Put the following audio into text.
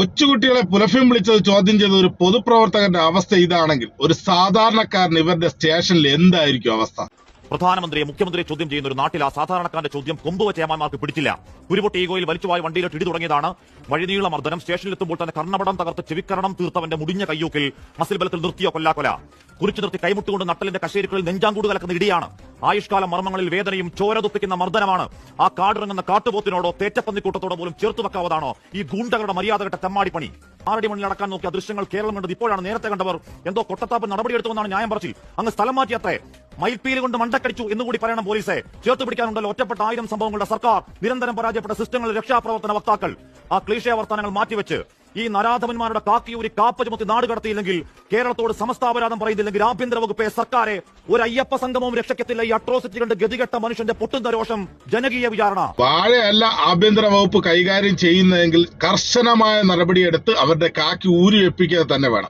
കൊച്ചുകുട്ടികളെ പുലഫ്യം വിളിച്ചത് ചോദ്യം ചെയ്ത ഒരു പൊതുപ്രവർത്തകന്റെ അവസ്ഥ ഇതാണെങ്കിൽ ഒരു സാധാരണക്കാരൻ ഇവരുടെ സ്റ്റേഷനിൽ എന്തായിരിക്കും അവസ്ഥ? പ്രധാനമന്ത്രിയെ മുഖ്യമന്ത്രിയെ ചോദ്യം ചെയ്യുന്ന ഒരു നാട്ടിൽ ആ സാധാരണക്കാരന്റെ ചോദ്യം കൊമ്പുവ ചേമാന്മാർക്ക് പിടിച്ചില്ല. കുരുപൊട്ടി ഈഗോയിൽ വലിച്ചുവായി വണ്ടിയിലോട്ട് ഇടി തുടങ്ങിയതാണ്. വഴിനീള മർദ്ദനം സ്റ്റേഷനിലെത്തുമ്പോൾ തന്നെ കർണപടം തകർത്ത് ചെവിക്കരണം തീർത്തവന്റെ മുടിഞ്ഞ കയ്യൂക്കിൽ മസിൽ ബലത്തിൽ നിർത്തിയോ കൊല്ലാക്കൊല. കുറിച്ചു നിർത്തി കൈമുട്ടുകൊണ്ട് നട്ടലിന്റെ കശേരിക്കുള്ളിൽ നെഞ്ചാങ്കൂട് കലക്കുന്ന ഇടിയാണ്. ആയുഷ്കാല മർമ്മങ്ങളിൽ വേദനയും ചോരതുപ്പിക്കുന്ന മർദ്ദനമാണ്. ആ കാടിറങ്ങുന്ന കാട്ടുപോത്തിനോടോ തേറ്റപ്പന്നിക്കൂട്ടത്തോടോ പോലും ചേർത്തു വെക്കാവതാണോ ഈ ഗൂണ്ടകളുടെ മര്യാദകെട്ട തെമ്മാടിപ്പണി. ആറടി മണ്ണിൽ അടക്കാൻ നോക്കിയ ദൃശ്യങ്ങൾ കേരളം കണ്ടത് ഇപ്പോഴാണ് നേരത്തെ കണ്ടവർ. എന്തോ കൊട്ടത്താപ്പ് നടപടിയെടുത്തുവെന്നാണ് ന്യായം പറച്ചിൽ. അങ്ങ് സ്ഥലം മാറ്റിയത്രേ. മയിൽപ്പീൽ കൊണ്ട് മണ്ടക്കടിച്ചു എന്നുകൂടി പറയണം പോലീസെ. ചേർത്ത് പിടിക്കാനുണ്ടല്ലോ ഒറ്റപ്പെട്ട ആയിരം സംഭവങ്ങളുടെ സർക്കാർ നിരന്തരം പരാജയപ്പെട്ട സിസ്റ്റങ്ങളിൽ രക്ഷാപ്രവർത്തന വക്താക്കൾ. ആ ക്ലീശയ വർത്തമാനങ്ങൾ മാറ്റിവെച്ച് ഈ നരാധമന്മാരുടെ കാക്കിയൂരി കാപ്പ ചുമത്തി നാട് കടത്തിയില്ലെങ്കിൽ കേരളത്തോട് സമസ്താപരാധം പറയുന്നില്ലെങ്കിൽ ആഭ്യന്തര വകുപ്പെ സർക്കാരെ ഒരു അയ്യപ്പ സംഗമവും രക്ഷക്കത്തില്ല. ഈ അട്രോസിറ്റി കണ്ട് ഗതികെട്ട മനുഷ്യന്റെ പൊട്ടുന്ന രോഷം ജനകീയ വിചാരണ. വാഴയല്ല ആഭ്യന്തര വകുപ്പ് കൈകാര്യം ചെയ്യുന്നതെങ്കിൽ കർശനമായ നടപടിയെടുത്ത് അവരുടെ കാക്കി ഊരി വെപ്പിക്കുക തന്നെ വേണം.